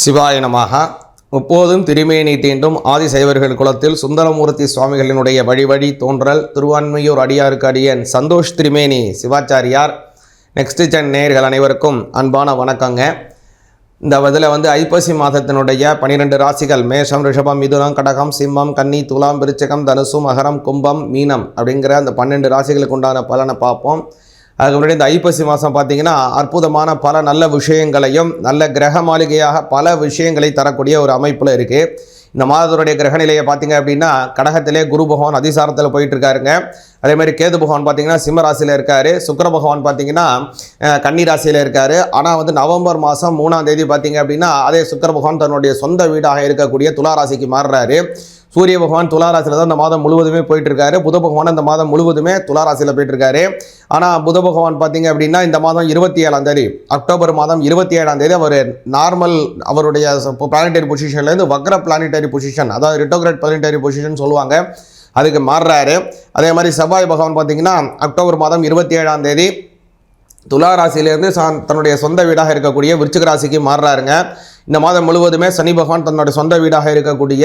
சிவாயனமாக முப்போதும் திருமேனி தீண்டும் ஆதிசைவர்கள் குலத்தில் சுந்தரமூர்த்தி சுவாமிகளினுடைய வழிவழி தோன்றல் திருவான்மையூர் அடியாருக்கு அடியன் சந்தோஷ் திருமேனி சிவாச்சாரியார். நெக்ஸ்ட் சென் நேயர்கள் அனைவருக்கும் அன்பான வணக்கங்க. இந்த இதில் வந்து ஐப்பசி மாதத்தினுடைய பனிரெண்டு ராசிகள் மேஷம் ரிஷபம் மிதுனம் கடகம் சிம்மம் கன்னி துலாம் விருச்சகம் தனுசு மகரம் கும்பம் மீனம் அப்படிங்கிற அந்த பன்னெண்டு ராசிகளுக்கு உண்டான பலனை பார்ப்போம். அதுக்கு முன்னாடி இந்த ஐப்பசி மாதம் பார்த்தீங்கன்னா அற்புதமான பல நல்ல விஷயங்களையும் நல்ல கிரக மாளிகையாக பல விஷயங்களை தரக்கூடிய ஒரு அமைப்பில் இருக்குது இந்த மாதத்துடைய கிரக நிலையை பார்த்தீங்க அப்படின்னா கடகத்திலே குரு பகவான் அதிசாரத்தில் போயிட்டு இருக்காருங்க அதே மாதிரி கேது பகவான் பார்த்தீங்கன்னா சிம்ம ராசியில் இருக்காரு. சுக்கிர பகவான் பார்த்தீங்கன்னா கன்னி ராசியில் இருக்கார். ஆனால் வந்து நவம்பர் மாதம் மூணாம் தேதி பார்த்தீங்க அப்படின்னா அதே சுக்கர பகவான் தன்னுடைய சொந்த வீடாக இருக்கக்கூடிய துலா ராசிக்கு மாறுறாரு. சூரிய பகவான் துளாராசியில் தான் இந்த மாதம் முழுவதுமே போயிட்டு இருக்காரு புத பகவான் இந்த மாதம் முழுவதுமே துளாராசியில் போயிட்டுருக்காரு. போயிட்டு இருக்காரு ஆனால் புத பகவான் பார்த்தீங்க அப்படின்னா இந்த மாதம் இருபத்தி ஏழாம் தேதி அக்டோபர் மாதம் இருபத்தி ஏழாம் தேதி அவர் நார்மல் அவருடைய பிளானட்டரி பொசிஷன்லேருந்து வக்ர பிளானட்டரி பொசிஷன் அதாவது ரிட்டோகிரேட் பிளானட்டரி பொசிஷன் சொல்லுவாங்க. அதுக்கு மாறுறாரு. அதே மாதிரி செவ்வாய் பகவான் பார்த்தீங்கன்னா அக்டோபர் மாதம் இருபத்தி ஏழாம் தேதி துலா ராசியிலேருந்து தன்னுடைய சொந்த வீடாக இருக்கக்கூடிய விருச்சிக ராசிக்கு மாறுறாருங்க. இந்த மாதம் முழுவதுமே சனி பகவான் தன்னுடைய சொந்த வீடாக இருக்கக்கூடிய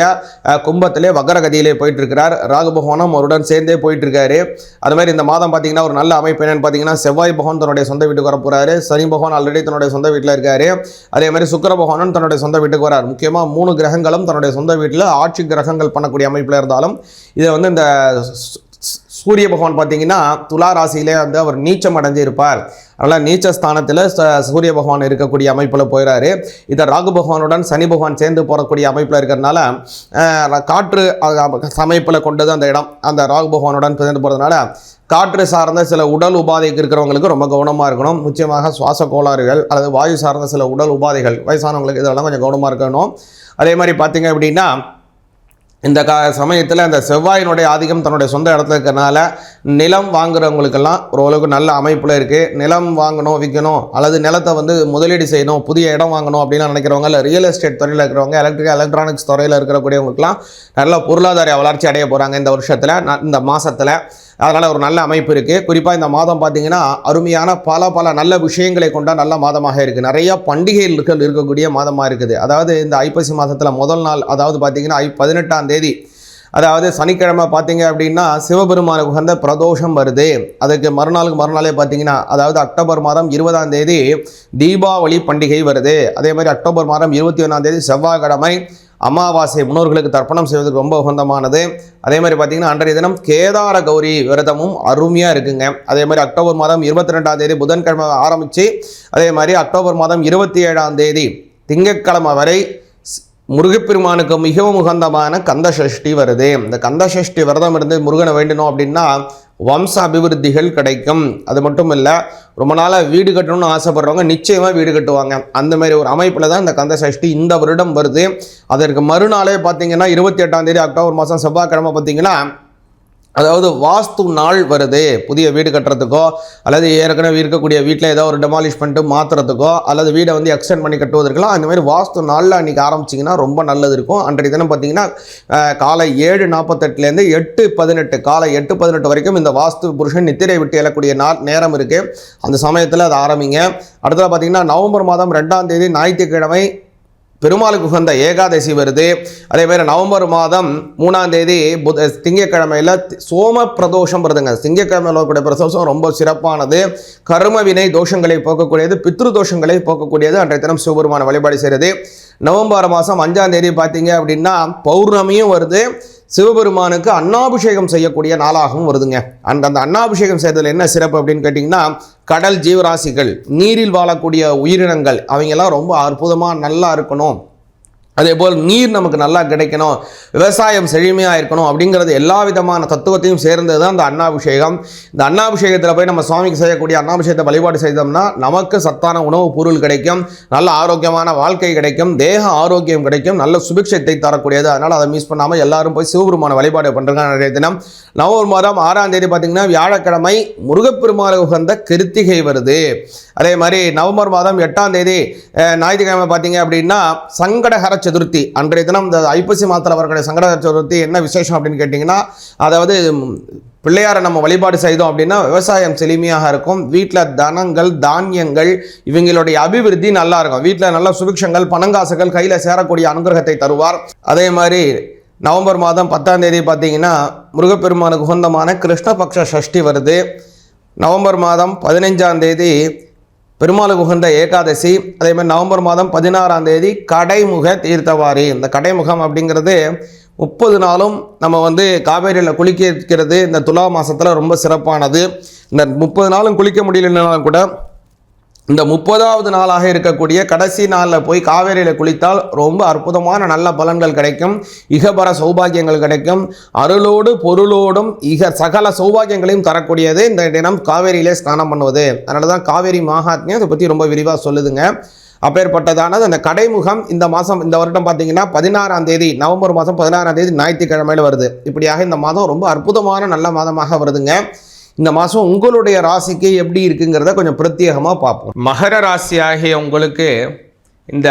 கும்பத்திலே வக்கரகதியிலே போயிட்டு இருக்கிறார் ராகு பகவானும் அவருடன் சேர்ந்தே போயிட்டு இருக்காரு அது மாதிரி இந்த மாதம் பார்த்தீங்கன்னா ஒரு நல்ல அமைப்பு என்னன்னு பார்த்தீங்கன்னா செவ்வாய் பகவான் தன்னுடைய சொந்த வீட்டுக்கு வர போறாரு சனி பகவான் ஆல்ரெடி தன்னுடைய சொந்த வீட்டில் இருக்காரு. அதே மாதிரி சுக்கர பகவானும் தன்னுடைய சொந்த வீட்டுக்கு வரார். முக்கியமாக மூணு கிரகங்களும் தன்னுடைய சொந்த வீட்டில் ஆட்சி கிரகங்கள் பண்ணக்கூடிய அமைப்பில் இருந்தாலும் இதை வந்து இந்த சூரிய பகவான் பார்த்தீங்கன்னா துலா ராசியிலே வந்து அவர் நீச்சம் அடைஞ்சு இருப்பார் அதனால் நீச்ச ஸ்தானத்தில் ச- சூரிய பகவான் இருக்கக்கூடிய அமைப்பில் போயிறாரு. இதை ராகு பகவானுடன் சனி பகவான் சேர்ந்து போகக்கூடிய அமைப்பில் இருக்கிறதுனால காற்று அமைப்பில் கொண்டது அந்த இடம். அந்த ராகு பகவானுடன் சேர்ந்து போகிறதுனால காற்று சார்ந்த சில உடல் உபாதைக்கு இருக்கிறவங்களுக்கு ரொம்ப கவனமாக இருக்கணும். முக்கியமாக சுவாச கோளாறுகள் அல்லது வாயு சார்ந்த சில உடல் உபாதைகள் வயசானவங்களுக்கு இதெல்லாம் கொஞ்சம் கவனமாக இருக்கணும். அதே மாதிரி பார்த்தீங்க அப்படின்னா இந்த கா சமயத்தில் அந்த செவ்வாயினுடைய ஆதிக்கம் தன்னுடைய சொந்த இடத்துல இருக்கிறனால நிலம் வாங்குறவங்களுக்கெல்லாம் ஓரளவுக்கு நல்ல அமைப்பில் இருக்குது நிலம் வாங்கணும் விற்கணும் அல்லது நிலத்தை வந்து முதலீடு செய்யணும் புதிய இடம் வாங்கணும் அப்படின்னு நினைக்கிறவங்க இல்லை ரியல் எஸ்டேட் துறையில் இருக்கிறவங்க எலக்ட்ரிக் எலக்ட்ரானிக்ஸ் துறையில் இருக்கக்கூடியவங்களுக்குலாம் நல்ல பொருளாதார வளர்ச்சி அடைய போகிறாங்க இந்த வருஷத்தில் இந்த மாதத்தில் அதனால் ஒரு நல்ல அமைப்பு இருக்குது குறிப்பாக இந்த மாதம் பார்த்தீங்கன்னா அருமையான பல பல நல்ல விஷயங்களை கொண்ட நல்ல மாதமாக இருக்குது நிறையா பண்டிகைகள் இருக்கக்கூடிய மாதமாக இருக்குது. அதாவது இந்த ஐப்பசி மாதத்தில் முதல் நாள் அதாவது பார்த்தீங்கன்னா ஐ பதினெட்டாம் தேதி. அதாவது சனிக்கிழமை பார்த்தீங்க அப்படின்னா சிவபெருமானுக்கு உகந்த பிரதோஷம் வருது. அதுக்கு மறுநாளுக்கு மறுநாளே பார்த்தீங்கன்னா அதாவது அக்டோபர் மாதம் இருபதாம் தேதி தீபாவளி பண்டிகை வருது. அதே மாதிரி அக்டோபர் மாதம் இருபத்தி ஒன்றாம் தேதி செவ்வாய்க்கிழமை அமாவாசை முன்னோர்களுக்கு தர்ப்பணம் செய்வதற்கு ரொம்ப உகந்தமானது. அதே மாதிரி பார்த்தீங்கன்னா அன்றைய தினம் கேதார கௌரி விரதமும் அருமையாக இருக்குங்க. அதே மாதிரி அக்டோபர் மாதம் இருபத்தி ரெண்டாம் தேதி புதன்கிழமை ஆரம்பித்து அதே மாதிரி அக்டோபர் மாதம் இருபத்தி ஏழாம் தேதி திங்கட்கிழமை வரை முருகப்பெருமானுக்கு மிகவும் உகந்தமான கந்த சஷ்டி வருது. இந்த கந்த சஷ்டி விரதம் இருந்து முருகனை வேண்டணும் அப்படின்னா வம்ச அபிவிருத்திகள் கிடைக்கும். அது மட்டும் இல்லை ரொம்ப நாளாக வீடு கட்டணும்னு ஆசைப்படுறவங்க நிச்சயமாக வீடு கட்டுவாங்க. அந்த மாதிரி ஒரு அமைப்பில் தான் இந்த கந்த சஷ்டி இந்த வருடம் வருது. அதற்கு மறுநாளே பார்த்தீங்கன்னா இருபத்தி எட்டாம் தேதி அக்டோபர் மாதம் செவ்வாய்க்கிழமை பார்த்தீங்கன்னா அதாவது வாஸ்து நாள் வருது புதிய வீடு கட்டுறதுக்கோ அல்லது ஏற்கனவே இருக்கக்கூடிய வீட்டில் ஏதோ ஒரு டெமாலிஷ் பண்ணிட்டு மாற்றுறதுக்கோ அல்லது வீடை வந்து எக்ஸ்டெண்ட் பண்ணி கட்டுவதற்கெல்லாம் அந்த மாதிரி வாஸ்து நாளில் அன்றைக்கி ஆரம்பிச்சிங்கன்னா ரொம்ப நல்லது இருக்கும். அன்றைய தினம் பார்த்தீங்கன்னா காலை ஏழு நாற்பத்தெட்டுலேருந்து எட்டு பதினெட்டு காலை எட்டு பதினெட்டு வரைக்கும் இந்த வாஸ்து புருஷன் நித்திரை விட்டு எழக்கூடிய நாள் நேரம் இருக்குது அந்த சமயத்தில் அதை ஆரம்பிங்க. அடுத்தது பார்த்தீங்கன்னா நவம்பர் மாதம் ரெண்டாம் தேதி ஞாயிற்றுக்கிழமை பெருமாளுக்கு உகந்த ஏகாதசி வருது. அதே மாதிரி நவம்பர் மாதம் மூணாம் தேதி புத திங்கக்கிழமையில் சோம பிரதோஷம் வருதுங்க. திங்கக்கிழமையில் வரக்கூடிய பிரதோஷம் ரொம்ப சிறப்பானது. கர்ம வினை தோஷங்களை போக்கக்கூடியது பித்ரு தோஷங்களை போக்கக்கூடியது. அன்றைய தினம் சிவபெருமான வழிபாடு செய்கிறது நவம்பர் மாதம் அஞ்சாம் தேதி பார்த்தீங்க அப்படின்னா பௌர்ணமியும் வருது. சிவபெருமானுக்கு அன்னாபிஷேகம் செய்யக்கூடிய நாளாகவும் வருதுங்க. அந்த அந்த அன்னாபிஷேகம் செய்ததில் என்ன சிறப்பு அப்படின்னு கேட்டிங்கன்னா கடல் ஜீவராசிகள் நீரில் வாழக்கூடிய உயிரினங்கள் அவங்கெல்லாம் ரொம்ப அற்புதமாக நல்லா இருக்கணும். அதே போல் நீர் நமக்கு நல்லா கிடைக்கணும் விவசாயம் செழுமையாக இருக்கணும் அப்படிங்கிறது எல்லா விதமான தத்துவத்தையும் சேர்ந்தது தான் இந்த அன்னாபிஷேகம். இந்த அன்னாபிஷேகத்தில் போய் நம்ம சுவாமிக்கு செய்யக்கூடிய அன்னாபிஷேகத்தை வழிபாடு செய்தோம்னா நமக்கு சத்தான உணவுப் பொருள் கிடைக்கும் நல்ல ஆரோக்கியமான வாழ்க்கை கிடைக்கும் தேக ஆரோக்கியம் கிடைக்கும் நல்ல சுபிக்ஷத்தை தரக்கூடியது. அதனால் அதை மிஸ் பண்ணாமல் எல்லாரும் போய் சிவபெருமான வழிபாடு பண்ணுறாங்க நிறைய தினம். நவம்பர் மாதம் ஆறாம் தேதி பார்த்தீங்கன்னா வியாழக்கிழமை முருகப்பெருமாள் உகந்த கிருத்திகை வருது. அதே மாதிரி நவம்பர் மாதம் எட்டாம் தேதி ஞாயிற்றுக்கிழமை பார்த்தீங்க அப்படின்னா சங்கடகர சதுர்த்தி. அன்றைய தினம் இந்த ஐப்பசி மாதத்தில் வரக்கூடிய சங்கடகர சதுர்த்தி என்ன விசேஷம் அப்படின்னு கேட்டிங்கன்னா அதாவது பிள்ளையாரை நம்ம வழிபாடு செய்தோம் அப்படின்னா விவசாயம் செழுமையாக இருக்கும். வீட்டில் தனங்கள் தானியங்கள் இவங்களுடைய அபிவிருத்தி நல்லா இருக்கும். வீட்டில் நல்ல சுபிக்ஷங்கள் பணங்காசுகள் கையில் சேரக்கூடிய அனுகிரகத்தை தருவார். அதே மாதிரி நவம்பர் மாதம் பத்தாம் தேதி பார்த்தீங்கன்னா முருகப்பெருமானுக்கு உகந்தமான கிருஷ்ணபக்ஷ சஷ்டி வருது. நவம்பர் மாதம் பதினைஞ்சாம் தேதி பெருமாளுக்கு உகந்த ஏகாதசி அதே மாதிரி நவம்பர் மாதம் பதினாறாம் தேதி கடைமுக தீர்த்தவாரி. இந்த கடைமுகம் அப்படிங்கிறது முப்பது நாளும் நம்ம வந்து காவேரியில் குளிக்க இருக்கிறது இந்த துலா மாதத்தில் ரொம்ப சிறப்பானது. இந்த முப்பது நாளும் குளிக்க முடியலனாலும் கூட இந்த முப்பதாவது நாளாக இருக்கக்கூடிய கடைசி நாளில் போய் காவேரியில் குளித்தால் ரொம்ப அற்புதமான நல்ல பலன்கள் கிடைக்கும். இகபர சௌபாகியங்கள் கிடைக்கும். அருளோடு பொருளோடும் இக சகல சௌபாகியங்களையும் தரக்கூடியது இந்த தினம் காவேரியிலே ஸ்நானம் பண்ணுவது. அதனால தான் காவேரி மகாத்மியம் இதை பற்றி ரொம்ப விரிவாக சொல்லுதுங்க. அப்பேற்பட்டதானது அந்த கடைமுகம் இந்த மாதம் இந்த வருடம் பார்த்தீங்கன்னா பதினாறாம் தேதி நவம்பர் மாதம் பதினாறாம் தேதி ஞாயிற்றுக்கிழமையில் வருது. இப்படியாக இந்த மாதம் ரொம்ப அற்புதமான நல்ல மாதமாக வருதுங்க. இந்த மாதம் உங்களுடைய ராசிக்கு எப்படி இருக்குங்கிறத கொஞ்சம் பிரத்யேகமாக பார்ப்போம். மகர ராசி ஆகிய உங்களுக்கு இந்த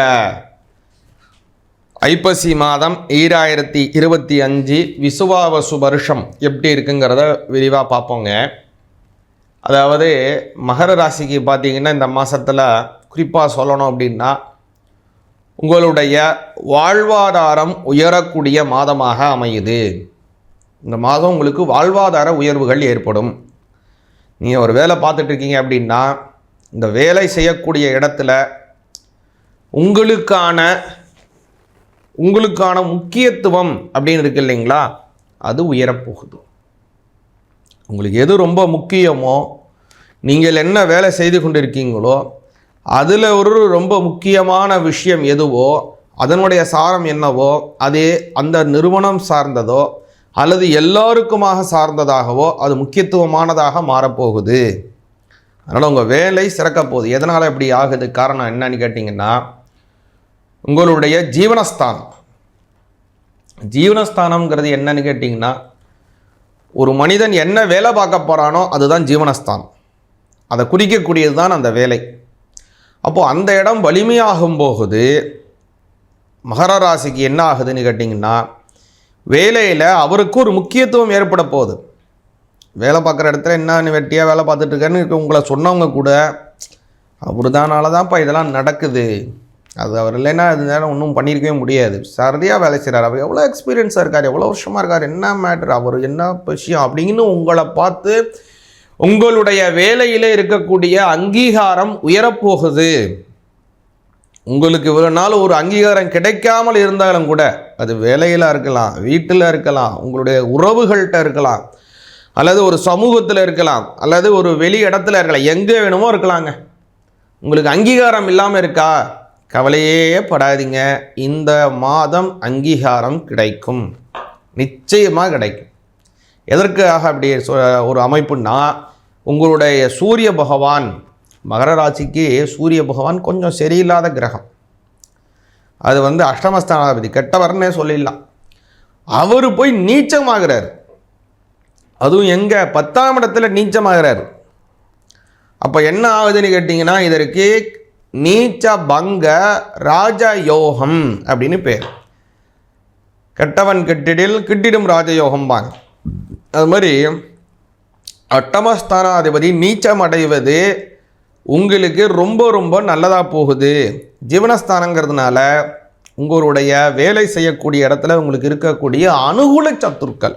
ஐப்பசி மாதம் ஈராயிரத்தி இருபத்தி அஞ்சு விசுவாவசு வருஷம் எப்படி இருக்குங்கிறத விரிவாக பார்ப்போங்க. அதாவது மகர ராசிக்கு பார்த்தீங்கன்னா இந்த மாதத்தில் குறிப்பாக சொல்லணும் அப்படின்னா உங்களுடைய வாழ்வாதாரம் உயரக்கூடிய மாதமாக அமையுது. இந்த மாதம் உங்களுக்கு வாழ்வாதார உயர்வுகள் ஏற்படும். நீங்கள் ஒரு வேலை பார்த்துட்ருக்கீங்க அப்படின்னா இந்த வேலை செய்யக்கூடிய இடத்துல உங்களுக்கான உங்களுக்கான முக்கியத்துவம் அப்படின்னு இருக்கு இல்லைங்களா? அது உயரப்போகுது. உங்களுக்கு எது ரொம்ப முக்கியமோ நீங்கள் என்ன வேலை செய்து கொண்டிருக்கீங்களோ அதில் ஒரு ரொம்ப முக்கியமான விஷயம் எதுவோ அதனுடைய சாரம் என்னவோ அது அந்த நிறுவனம் சார்ந்ததோ அல்லது எல்லாருக்குமாக சார்ந்ததாகவோ அது முக்கியத்துவமானதாக மாறப்போகுது. அதனால் உங்கள் வேலை சிறக்க போகுது. எதனால் இப்படி ஆகுது? காரணம் என்னன்னு கேட்டிங்கன்னா உங்களுடைய ஜீவனஸ்தானம். ஜீவனஸ்தானம்ங்கிறது என்னன்னு கேட்டிங்கன்னா ஒரு மனிதன் என்ன வேலை பார்க்க போகிறானோ அதுதான் ஜீவனஸ்தானம். அதை குறிக்கக்கூடியது தான் அந்த வேலை. அப்போது அந்த இடம் வலிமையாகும் போகுது. மகர ராசிக்கு என்ன ஆகுதுன்னு கேட்டிங்கன்னா வேலையில் அவருக்கு ஒரு முக்கியத்துவம் ஏற்பட போகுது. வேலை பார்க்குற இடத்துல என்ன வெட்டியாக வேலை பார்த்துட்ருக்கேன்னு உங்களை சொன்னவங்க கூட அவர் தானால தான்ப்பா இதெல்லாம் நடக்குது. அது அவர் இல்லைன்னா அது நேரம் ஒன்றும் பண்ணியிருக்கவே முடியாது. சரியாக வேலை செய்கிறார் அவர் எவ்வளோ எக்ஸ்பீரியன்ஸாக இருக்கார் எவ்வளோ வருஷமாக இருக்கார் என்ன மேட்ரு அவர் என்ன விஷயம் அப்படின்னு உங்களை பார்த்து உங்களுடைய வேலையில் இருக்கக்கூடிய அங்கீகாரம் உயரப்போகுது. உங்களுக்கு இவ்வளோ நாள் ஒரு அங்கீகாரம் கிடைக்காமல் இருந்தாலும் கூட அது வேலையில் இருக்கலாம் வீட்டில் இருக்கலாம் உங்களுடைய உறவுகள்கிட்ட இருக்கலாம் அல்லது ஒரு சமூகத்தில் இருக்கலாம் அல்லது ஒரு வெளி இடத்துல இருக்கலாம் எங்கே வேணுமோ இருக்கலாங்க. உங்களுக்கு அங்கீகாரம் இல்லாமல் இருக்கா? கவலையே படாதீங்க. இந்த மாதம் அங்கீகாரம் கிடைக்கும். நிச்சயமாக கிடைக்கும். எதற்காக அப்படி சொ- ஒரு அமைப்புன்னா உங்களுடைய சூரிய பகவான் மகர ராசிக்கு சூரிய பகவான் கொஞ்சம் சரியில்லாத கிரகம். அது வந்து அஷ்டமஸ்தானாதிபதி. கெட்டவர்னே சொல்லிடலாம். அவர் போய் நீச்சமாகிறார். அதுவும் எங்கே? பத்தாம் இடத்துல நீச்சமாகிறார். அப்போ என்ன ஆகுதுன்னு கேட்டிங்கன்னா இதற்கு நீச்ச பங்க ராஜ யோகம் அப்படின்னு பேர். கெட்டவன் கெட்டிடில் கிட்டிடும் ராஜயோகம் பாங்க அது மாதிரி அட்டமஸ்தானாதிபதி நீச்சம் அடைவது உங்களுக்கு ரொம்ப ரொம்ப நல்லதாக போகுது. ஜீவனஸ்தானங்கிறதுனால உங்களுடைய வேலை செய்யக்கூடிய இடத்துல உங்களுக்கு இருக்கக்கூடிய அனுகூல சத்துருக்கள்.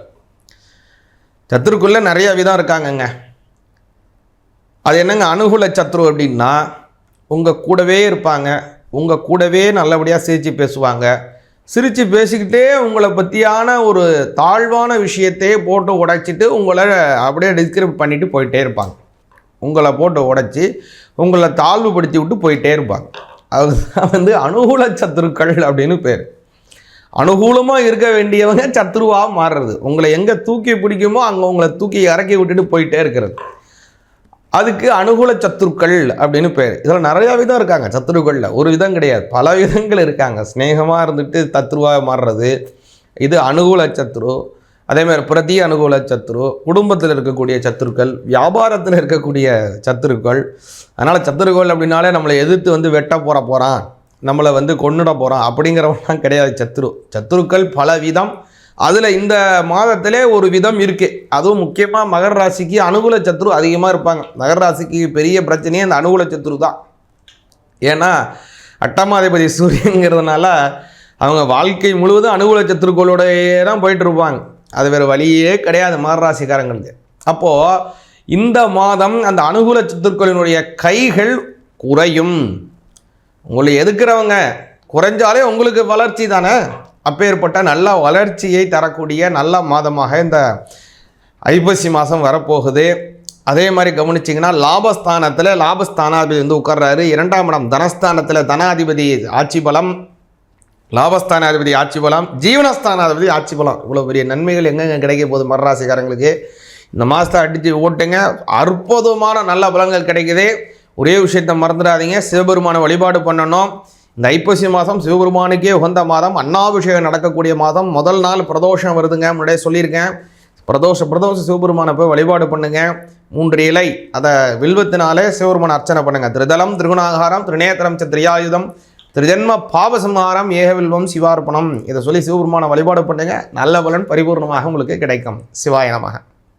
சத்துருக்குள்ளே நிறைய விதம் இருக்காங்கங்க. அது என்னங்க? அனுகூல சத்ரு அப்படின்னா உங்கள் கூடவே இருப்பாங்க. உங்கள் கூடவே நல்லபடியாக சிரித்து பேசுவாங்க. சிரித்து பேசிக்கிட்டே உங்களை பற்றியான ஒரு தாழ்வான விஷயத்தையே போட்டு உடைச்சிட்டு உங்களை அப்படியே டிஸ்கிரைப் பண்ணிவிட்டு போயிட்டே இருப்பாங்க. உங்களை போட்டு உடைச்சி உங்களை தாழ்வுபடுத்தி விட்டு போயிட்டே இருப்பாங்க. அதுதான் வந்து அனுகூல சத்துருக்கள் அப்படின்னு பேர். அனுகூலமாக இருக்க வேண்டியவங்க சத்ருவாக மாறுறது. உங்களை எங்கே தூக்கி பிடிக்குமோ அங்கே உங்களை தூக்கி இறக்கி விட்டுட்டு போயிட்டே இருக்கிறது. அதுக்கு அனுகூல சத்துருக்கள் அப்படின்னு பேர். இதில் நிறையா விதம் இருக்காங்க சத்துருக்களில். ஒரு விதம் கிடையாது. பல விதங்கள் இருக்காங்க. ஸ்னேகமாக இருந்துட்டு தத்ருவாக மாறுறது. இது அனுகூல சத்ரு அதே மாதிரி பிரதி அனுகூல சத்ரு குடும்பத்தில் இருக்கக்கூடிய சத்துருக்கள் வியாபாரத்தில் இருக்கக்கூடிய சத்துருக்கள் அதனால் சத்துருக்கள் அப்படின்னாலே நம்மளை எதிர்த்து வந்து வெட்ட போகிற போகிறான் நம்மளை வந்து கொன்னுட போகிறான் அப்படிங்கிறவங்களாம் கிடையாது சத்ரு. சத்துருக்கள் பல விதம். அதில் இந்த மாதத்திலே ஒரு விதம் இருக்குது அதுவும் முக்கியமாக மகர ராசிக்கு அனுகூல சத்துரு அதிகமாக இருப்பாங்க. மகர ராசிக்கு பெரிய பிரச்சனையே அந்த அனுகூல சத்துரு தான். ஏன்னா அட்டமாதிபதி சூரியங்கிறதுனால அவங்க வாழ்க்கை முழுவதும் அனுகூல சத்துருக்களோடயே தான் போயிட்டு இருப்பாங்க. அது வேறு வழியே கிடையாது மகராசிக்காரங்களுக்கு அப்போது இந்த மாதம் அந்த அனுகூல சித்துக்களினுடைய கைகள் குறையும். உங்களை எதுக்குறவங்க? குறைஞ்சாலே உங்களுக்கு வளர்ச்சி தானே? அப்பேற்பட்ட நல்ல வளர்ச்சியை தரக்கூடிய நல்ல மாதமாக இந்த ஐப்பசி மாதம் வரப்போகுது. அதே மாதிரி கவனிச்சிங்கன்னா லாபஸ்தானத்தில் லாபஸ்தானாதிபதி வந்து உட்கார்றாரு. இரண்டாம் இடம் தனஸ்தானத்தில் தனாதிபதி ஆட்சி பலம். லாபஸ்தானாதிபதி ஆட்சி போகலாம் ஜீவனஸ்தானாதிபதி ஆட்சி போகலாம் இவ்வளோ பெரிய நன்மைகள் எங்கெங்க கிடைக்க போகுது மரராசிக்காரங்களுக்கு இந்த மாதத்தை அடித்து ஓட்டுங்க. அற்புதமான நல்ல பலன்கள் கிடைக்குது. ஒரே விஷயத்தை மறந்துடாதீங்க. சிவபெருமானை வழிபாடு பண்ணணும். இந்த ஐப்பசி மாதம் சிவபெருமானுக்கே உகந்த மாதம். அன்னாபிஷேகம் நடக்கக்கூடிய மாதம். முதல் நாள் பிரதோஷம் வருதுங்க. முன்னாடியே சொல்லியிருக்கேன். பிரதோஷ பிரதோஷ சிவபெருமானை போய் வழிபாடு பண்ணுங்க. மூன்று இலை. அதை வில்வத்தினாலே சிவபெருமான அர்ச்சனை பண்ணுங்க. திருதலம் திருகுணாகாரம் திருநேத்திரம் திரியாயுதம் திருஜன்ம பாவசம்ஹாரம் ஏகவில்வம் சிவார்ப்பணம். இதை சொல்லி சிவபெருமான வழிபாடு பண்ணுங்க நல்ல பலன் பரிபூர்ணமாக உங்களுக்கு கிடைக்கும். சிவாயனமாக